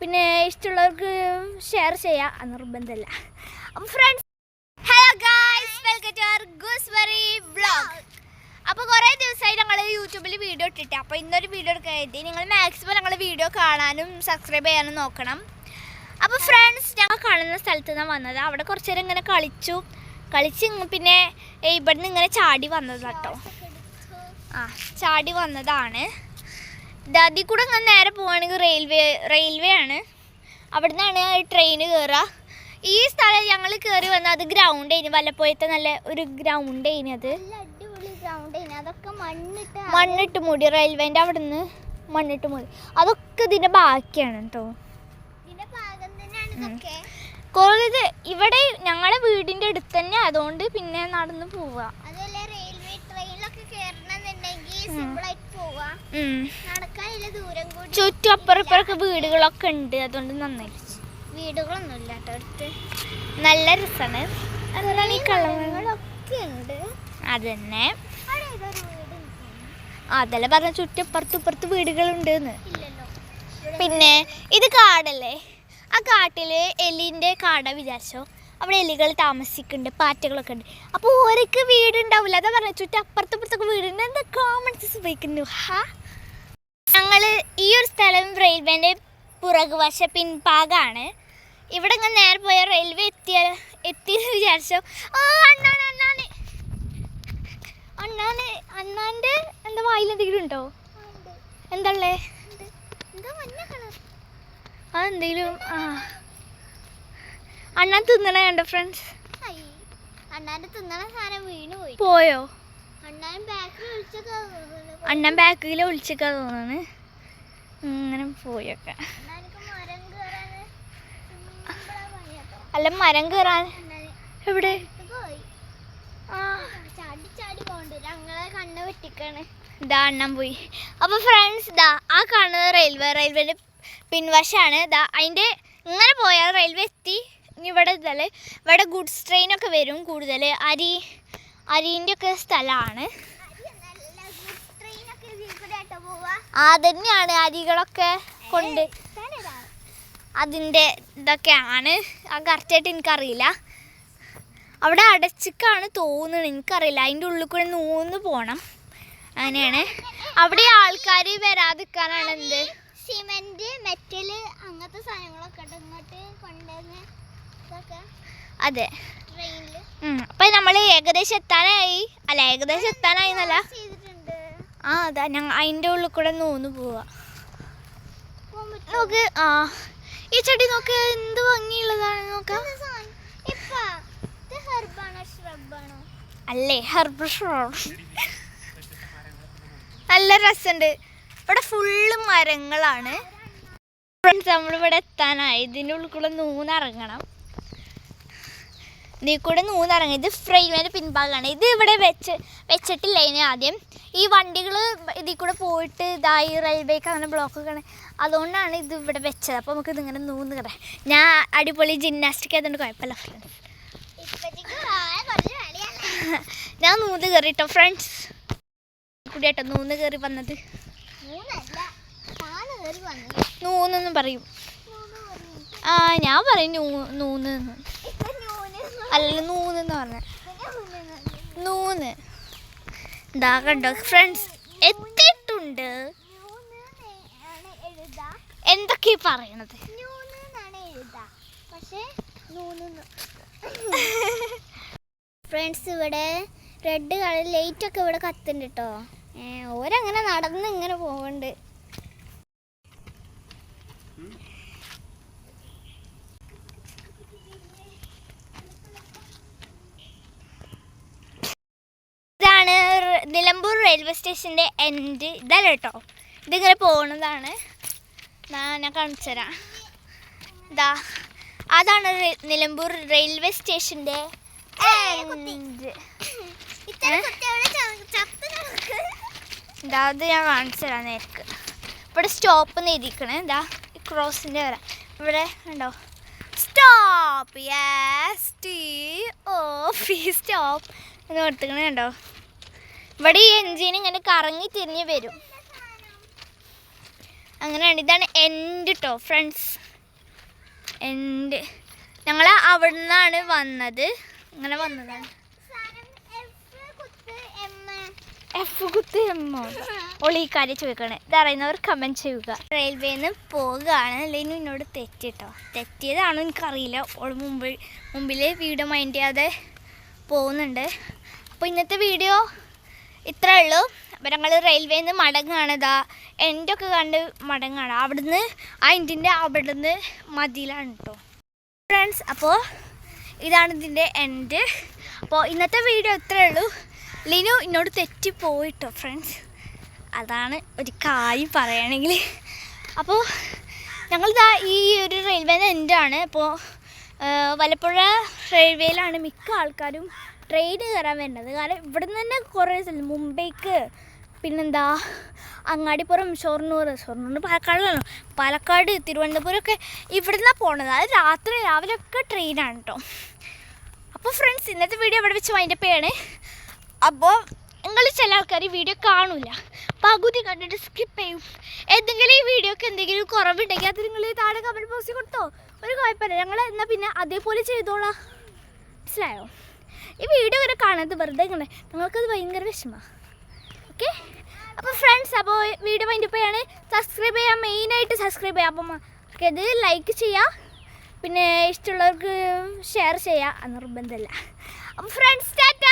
പിന്നെ ഇഷ്ടമുള്ളവർക്ക് ഷെയർ ചെയ്യാം. അത് നിർബന്ധമല്ല അപ്പം friends hello guys welcome to our gooseberry vlog അപ്പോൾ കുറേ ദിവസമായി ഞങ്ങൾ യൂട്യൂബിൽ വീഡിയോ ഇട്ടിട്ട്. അപ്പോൾ ഇന്നൊരു വീഡിയോ എടുക്കാൻ എത്തി നിങ്ങൾ മാക്സിമം ഞങ്ങൾ വീഡിയോ കാണാനും സബ്സ്ക്രൈബ് ചെയ്യാനും നോക്കണം. അപ്പോൾ ഫ്രണ്ട്സ് ഞങ്ങൾ കാണുന്ന സ്ഥലത്ത് നിന്നാണ് വന്നത്. അവിടെ കുറച്ച് നേരം ഇങ്ങനെ കളിച്ചു. കളിച്ച് പിന്നെ പിന്നെ ഇവിടുന്ന് ഇങ്ങനെ ചാടി വന്നതാട്ടോ. ആ ചാടി വന്നതാണ്. അതിൽ കൂടെ ഞാൻ നേരെ പോവുകയാണെങ്കിൽ റെയിൽവേ റെയിൽവേ ആണ്. അവിടെ നിന്നാണ് ട്രെയിൻ കയറുക ഈ സ്ഥലം ഞങ്ങൾ കയറി വന്ന അത് ഗ്രൗണ്ട് ആയിരുന്നു വല്ലപ്പോഴത്തെ നല്ല ഒരു ഗ്രൗണ്ട് ആയിരുന്നു അത്. മണ്ണിട്ട് മൂടി റെയിൽവേന്റെ അവിടെ നിന്ന് മണ്ണിട്ട് മൂടി. അതൊക്കെ ഇതിന്റെ ബാക്കിയാണ് കേട്ടോ കോളേജ് ഇവിടെ ഞങ്ങളുടെ വീടിന്റെ അടുത്ത് തന്നെ അതുകൊണ്ട് പിന്നെ നടന്നു പോവുക ചുറ്റും വീടുകളൊക്കെ ഉണ്ട്. അതുകൊണ്ട് നന്നായി വീടുകളൊന്നും ഇല്ല അടുത്ത്. നല്ല രസമാണ് എന്താണ് ഈ കളർ ഉണ്ട്. ഏതൊരു വീട് അതല്ല പറഞ്ഞ. ചുറ്റും ഇപ്പുറത്ത് ഇപ്പുറത്ത് പിന്നെ ഇത് കാടല്ലേ? ആ കാട്ടിൽ എലിന്റെ കാട വിചാരിച്ചോ? അവിടെ എലികൾ താമസിക്കുന്നുണ്ട് പാറ്റകളൊക്കെ ഉണ്ട്. അപ്പോൾ ഓരോക്ക് വീടുണ്ടാവില്ല അതാ പറഞ്ഞ ചുറ്റും അപ്പുറത്തെ അപ്പുറത്തൊക്കെ വീടുണ്ട്. എന്താ കോമൺസ് ഉപയോഗിക്കുന്നു? ഹാ? ഞങ്ങൾ ഈ ഒരു സ്ഥലം റെയിൽവേന്റെ പുറകുവശ പിൻഭാഗമാണ് ഇവിടെ ഇങ്ങനെ നേരെ പോയ റെയിൽവേ എത്തിയ എത്തിയെന്ന് വിചാരിച്ചോ? ഓ അണ്ണാണ് അണ്ണാണ് അണ്ണാന് അണ്ണാന്റെ എന്താ വായിൽ എന്തെങ്കിലും ഉണ്ടോ? എന്താ ഉള്ളേ? അതെന്തെങ്കിലും ആ. അണ്ണാൻ തിന്നണ കണ്ടോ ഫ്രണ്ട്സ് അണ്ണാന്റെ തിന്നണ സാധനം വീണ് പോയി. പോയോ? അണ്ണൻ ബാക്കിൽ വിളിച്ചൊക്കെ അണ്ണൻ ബാക്കിൽ ഒളിച്ചൊക്കെ തോന്നാണ് ഇങ്ങനെ പോയൊക്കെ. അല്ല മരം കയറാൻ എവിടെ? ഇത് അണ്ണൻ പോയി. അപ്പോൾ ഫ്രണ്ട്സ് ഇതാ ആ കാണുന്നത് റെയിൽവേ റെയിൽവേന്റെ പിൻവശമാണ് ഇതാ അതിന്റെ ഇങ്ങനെ പോയാൽ ഇവിടെ ഗുഡ്സ് ട്രെയിൻ ഒക്കെ വരും കൂടുതൽ. അരി അരീന്റെ ഒക്കെ സ്ഥലമാണ്. നല്ല തന്നെയാണ് അരികളൊക്കെ കൊണ്ട്. അതിന്റെ ഇതൊക്കെയാണ്. ആ കറക്റ്റായിട്ട് എനിക്കറിയില്ല. അവിടെ അടച്ചിക്കാണ് തോന്നുന്നത്. എനിക്കറിയില്ല. അതിന്റെ ഉള്ളിൽ കൂടെ നൂന്ന് പോകണം അങ്ങനെയാണ്. അവിടെ ആൾക്കാർ വരാതിരിക്കാനാണ് എന്ത്? സിമെന്റ് മെറ്റൽ അങ്ങനത്തെ സാധനങ്ങളൊക്കെ ഇങ്ങോട്ട് കൊണ്ടുവന്ന് അതെ. അപ്പൊ നമ്മൾ ഏകദേശം എത്താനായി. അല്ല ഏകദേശം എത്താനായി എന്നല്ല. ആ അതാ. ഞങ്ങൾ അതിന്റെ ഉള്ളിൽ കൂടെ നൂന്ന് പോവാ. നോക്ക് ആ. ഈ ചെടി നോക്ക് എന്ത് ഭംഗിയുള്ളതാണ് നോക്കാം. അല്ലേ ഹെർബ് നല്ല രസമുണ്ട് ഇവിടെ ഫുള്ള് മരങ്ങളാണ്. ഫ്രണ്ട്സ് നമ്മളിവിടെ എത്താനായി. ഇതിന്റെ ഉള്ളിൽ കൂടെ നൂന്നിറങ്ങണം ഇതിൽ കൂടെ നൂന്നിറങ്ങി. ഇത് ഫ്രെയിമിന്റെ പിൻഭാഗമാണ് ഇത് ഇവിടെ വെച്ച് വെച്ചിട്ടില്ല ഇനി ആദ്യം. ഈ വണ്ടികൾ ഇതിൽ കൂടെ പോയിട്ട് ഇതായി റെയിൽവേക്ക് അങ്ങനെ ബ്ലോക്കൊക്കെ ആണ് അതുകൊണ്ടാണ് ഇത് ഇവിടെ വെച്ചത്. അപ്പോൾ നമുക്ക് ഇതിങ്ങനെ നൂന്ന് കിടാം ഞാൻ അടിപൊളി ജിംനാസ്റ്റിക് ആയതുകൊണ്ട് കുഴപ്പമില്ല. ഫ്രണ്ട്സ് ഞാൻ നൂന്ന് കയറിട്ടോ ഫ്രണ്ട്സ് കൂടി കേട്ടോ നൂന്ന് കയറി വന്നത്. നൂന്നൊന്നും കയറി പറയും ആ ഞാൻ പറയും നൂ നൂന്ന് എന്ന്. നൂന്ന് എന്ന് പറഞ്ഞ. നൂന്ന്. ഇതാ കണ്ടോ ഫ്രണ്ട്സ് എത്തിയിട്ടുണ്ട്. എന്തൊക്കെ പറയണത്? ഫ്രണ്ട്സ് ഇവിടെ റെഡ് കളർ ലൈറ്റ് ഒക്കെ ഇവിടെ കത്തുന്നുണ്ട് കേട്ടോ ഓരങ്ങനെ നടന്ന് ഇങ്ങനെ പോകുന്നുണ്ട് ഇതാണ് റ് നിലമ്പൂർ റെയിൽവേ സ്റ്റേഷന്റെ എൻഡ് ഇതല്ല കേട്ടോ ഇതിങ്ങനെ പോകുന്നതാണ് ഞാൻ കാണിച്ചു തരാം. ഇതാ അതാണ് നിലമ്പൂർ റെയിൽവേ സ്റ്റേഷന്റെ എൻഡ്. ഇതാ അത് ഞാൻ കാണിച്ചു തരാം നേർക്ക് ഇവിടെ സ്റ്റോപ്പ് എന്ന് എഴുതിക്കണേ. ഇതാ ക്രോസിന്റെ വരാം. ഇവിടെ ഉണ്ടോ stop yes T O fee stop എന്ന് കൊടുത്തിക്കണേ കണ്ടോ? ഇവിടെ ഈ എൻജിൻ ഇങ്ങനെ കറങ്ങി തിരിഞ്ഞ് വരും. അങ്ങനെയാണ്. ഇതാണ് എൻഡ് കേട്ടോ ഫ്രണ്ട്സ് എൻഡ് ഞങ്ങൾ അവിടെ നിന്നാണ് വന്നത്. ഇങ്ങനെ വന്നതാണ്. എഫ് കുത്ത് എമ്മോ കാര്യം ചോദിക്കണേ. ഇതറിയുന്നവർ കമന്റ് ചെയ്യുക. റെയിൽവേയിൽ റെയിൽവേന്ന് പോവുകയാണ് അല്ലെങ്കിൽ എന്നോട് തെറ്റിട്ടോ തെറ്റിയതാണോ എനിക്കറിയില്ല. ഓൾ മുമ്പ് മുമ്പിൽ വീഡിയോ മൈൻഡ് ചെയ്യാതെ പോകുന്നുണ്ട്. അപ്പോൾ ഇന്നത്തെ വീഡിയോ ഇത്രേ ഉള്ളൂ. അപ്പം ഞങ്ങൾ റെയിൽവേയിൽ നിന്ന് മടങ്ങാണ് ഇതാ എന്റെ ഒക്കെ കണ്ട് മടങ്ങാണ്. അവിടുന്ന് ആ ഇന്റിന്റെ അവിടുന്ന് മതിയിലാണ് കേട്ടോ ഫ്രണ്ട്സ് അപ്പോൾ ഇതാണ് ഇതിന്റെ എൻഡ് അപ്പോൾ ഇന്നത്തെ വീഡിയോ ഇത്രേ ഉള്ളൂ. ലിനു എന്നോട് തെറ്റിപ്പോയിട്ടോ ഫ്രണ്ട്സ് അതാണ് ഒരു കാര്യം പറയുകയാണെങ്കിൽ അപ്പോൾ ഞങ്ങളിതാ ഈ ഒരു റെയിൽവേന്റെ ആണ്. അപ്പോൾ വലപ്പുഴ റെയിൽവേയിലാണ് മിക്ക ആൾക്കാരും ട്രെയിൻ കയറാൻ വരുന്നത്. കാരണം ഇവിടെ നിന്ന് തന്നെ കുറേ സ്ഥലം. മുംബൈക്ക് പിന്നെന്താ? അങ്ങാടിപ്പുറം ഷൊർണൂർ. ഷൊർണൂർ പാലക്കാടിലാണ് പാലക്കാട് തിരുവനന്തപുരം ഒക്കെ ഇവിടെ നിന്നാണ് പോണത്. അത് രാത്രി രാവിലെ ഒക്കെ ട്രെയിനാണ് കേട്ടോ അപ്പോൾ ഫ്രണ്ട്സ് ഇന്നത്തെ വീഡിയോ ഇവിടെ വെച്ച് വൈൻഡപ്പ് ചെയ്യാണ്. അപ്പോൾ നിങ്ങൾ ചില ആൾക്കാർ ഈ വീഡിയോ കാണില്ല പകുതി കണ്ടിട്ട് സ്കിപ്പ് ചെയ്യും. എന്തെങ്കിലും ഈ വീഡിയോക്ക് എന്തെങ്കിലും കുറവുണ്ടെങ്കിൽ അത് നിങ്ങൾ താഴെ കമന്റ് ബോക്സിൽ കൊടുത്തോ. ഒരു കുഴപ്പമില്ല. ഞങ്ങൾ എന്നാൽ പിന്നെ അതേപോലെ ചെയ്തോളാം. മനസ്സിലായോ? ഈ വീഡിയോ വരെ കാണുന്നത് വെറുതെ ഇങ്ങനെ. നിങ്ങൾക്കത് ഭയങ്കര വിഷമമാണ് ഓക്കെ അപ്പോൾ ഫ്രണ്ട്സ് അപ്പോൾ വീഡിയോ ചെയ്യാണ് സബ്സ്ക്രൈബ് ചെയ്യാം മെയിനായിട്ട് സബ്സ്ക്രൈബ് ചെയ്യാം. അപ്പം ഓക്കെ ഇത് ലൈക്ക് ചെയ്യാം. പിന്നെ ഇഷ്ടമുള്ളവർക്ക് ഷെയർ ചെയ്യാം. അത് നിർബന്ധമല്ല അപ്പോൾ ഫ്രണ്ട്സ് ടാറ്റ.